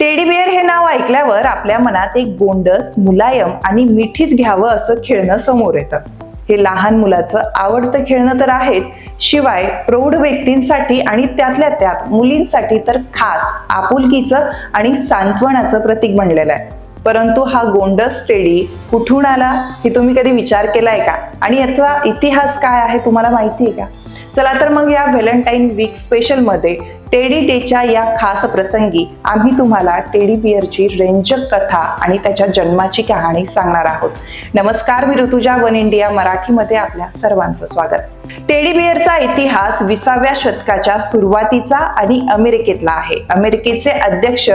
Teddy bear हे नाव ऐकल्यावर आपल्या मनात एक गोंडस मुलायम आणि मिठीत घ्यावं असं खेळणं समोर येतं. हे लहान मुलाचं आवडतं खेळणं तर आहेच शिवाय प्रौढ व्यक्तींसाठी आणि त्यातल्या त्यात मुलींसाठी तर खास आपुलकीचं आणि सांत्वनाचं प्रतीक बनलेलं आहे. परंतु हा गोंडस टेडी कुठून आला हे तुम्ही कधी विचार केलाय का? आणि याचा इतिहास काय आहे तुम्हाला माहिती आहे का? चला तर मग या व्हॅलेंटाईन वीक स्पेशलमध्ये टेडी डेच्या या खास प्रसंगी आम्ही तुम्हाला टेडी बिअरची रेंजक कथा आणि त्याच्या जन्माची कहाणी सांगणार आहोत. नमस्कार मी ऋतुजा वन इंडिया मराठीमध्ये आपल्या सर्वांचं स्वागत. टेडीबियरचा इतिहास विसाव्या शतकाच्या सुरुवातीचा आणि अमेरिकेतला आहे. अमेरिकेचे अध्यक्ष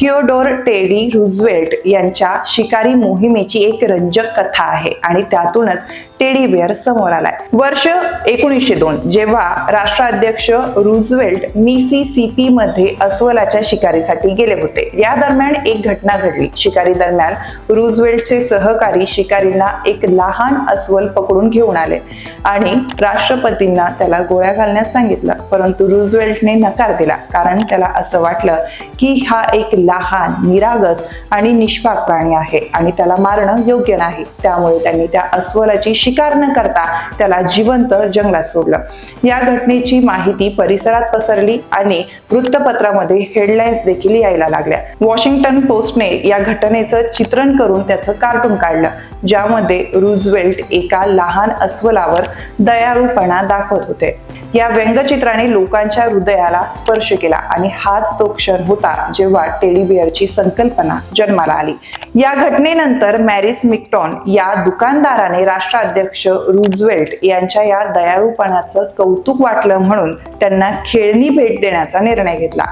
थिओडोर टेडी रुझवेल्ट यांच्या शिकारी मोहिमेची एक रंजक कथा आहे आणि त्यातूनच टेडी बिअर समोर आलाय. वर्ष एकोणीसशे दोन जेव्हा राष्ट्राध्यक्ष रुझवेल्ट मिसिसिपी मध्ये अस्वलाच्या शिकारीसाठी गेले होते. या दरम्यान एक घटना घडली. शिकारी दरम्यान रुझवेल्टचे सहकारी शिकारींना एक लहान अस्वल पकडून घेऊन आले आणि राष्ट्रपतींना त्याला गोळ्या घालण्यास सांगितलं परंतु रुझवेल्टने नकार दिला कारण त्याला असं वाटलं की हा एक लहान निरागस आणि निष्पाप प्राणी आहे आणि त्याला मारणं योग्य नाही. त्यामुळे त्यांनी त्या अस्वलाची शिकार न करता त्याला जिवंत जंगलात सोडलं. या घटनेची माहिती परिसरात पसरली आणि वृत्तपत्रामध्ये हेडलाईन्स देखील यायला लागल्या. वॉशिंग्टन पोस्टने या घटनेचं चित्रण करून त्याचं कार्टून काढलं. ज्यामध्ये रुझवेल्ट एका लहान अस्वलावर दयाळूपणा दाखवत होते. या व्यंगचित्राने लोकांच्या हृदयाला स्पर्श केला आणि हाच तो क्षण होता जेव्हा टेडीबिअरची संकल्पना जन्माला आली. या घटनेनंतर मॅरिस मिक्टॉन या दुकानदाराने राष्ट्राध्यक्ष रुझवेल्ट यांच्या या दयाळूपणाचं कौतुक वाटलं म्हणून त्यांना खेळणी भेट देण्याचा निर्णय घेतला.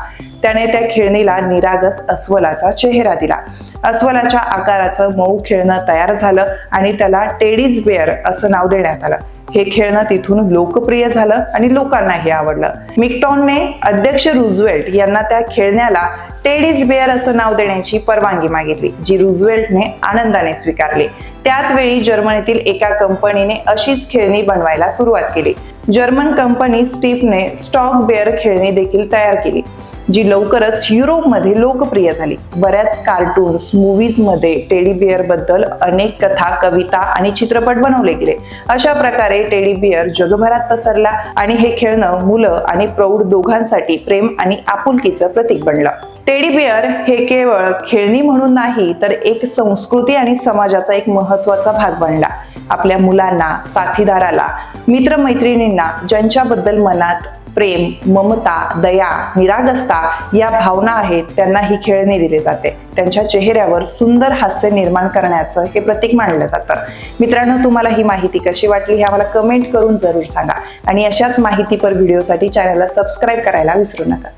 त्याने त्या खेळणीला निरागस अस्वलाचा चेहरा दिला. अस्वलाच्या आकाराचं मऊ खेळणं तयार झालं आणि त्याला टेडीज बेअर असं नाव देण्यात आलं. हे खेळणं तिथून लोकप्रिय झालं आणि लोकांनाही आवडलं. मिक्टॉनने अध्यक्ष रुझवेल्ट यांना त्या खेळण्याला टेडीज बेअर असं नाव देण्याची परवानगी मागितली जी रुझवेल्टने आनंदाने स्वीकारली. त्याच वेळी जर्मनीतील एका कंपनीने अशीच खेळणी बनवायला सुरुवात केली. जर्मन कंपनी स्टीफने स्टॉक बेअर खेळणी देखील तयार केली. जी लवकरच युरोपमध्ये लोकप्रिय झाली. बऱ्याच कार्टून्स मूवीजमध्ये टेडी बिअरबद्दल अनेक कथा कविता आणि चित्रपट बनवले गेले. अशा प्रकारे टेडी बिअर जगभरात पसरला आणि हे खेळणं मुलं आणि प्रौढ दोघांसाठी प्रेम आणि आपुलकीचं प्रतीक बनलं. टेडी बिअर हे केवळ खेळणी म्हणून नाही तर एक संस्कृती आणि समाजाचा एक महत्त्वाचा भाग बनला. आपल्या मुलांना साथीदाराला मित्रमैत्रिणींना ज्यांच्याबद्दल मनात प्रेम ममता दया निरागसता या भावना आहेत त्यांना ही खेळणी दिली जाते. त्यांच्या चेहऱ्यावर सुंदर हास्य निर्माण करण्याचं हे प्रतीक मानलं जातं. मित्रांनो तुम्हाला ही माहिती कशी वाटली हे आम्हाला कमेंट करून जरूर सांगा. आणि अशाच माहितीपर व्हिडिओसाठी चॅनलला सबस्क्राईब करायला विसरू नका.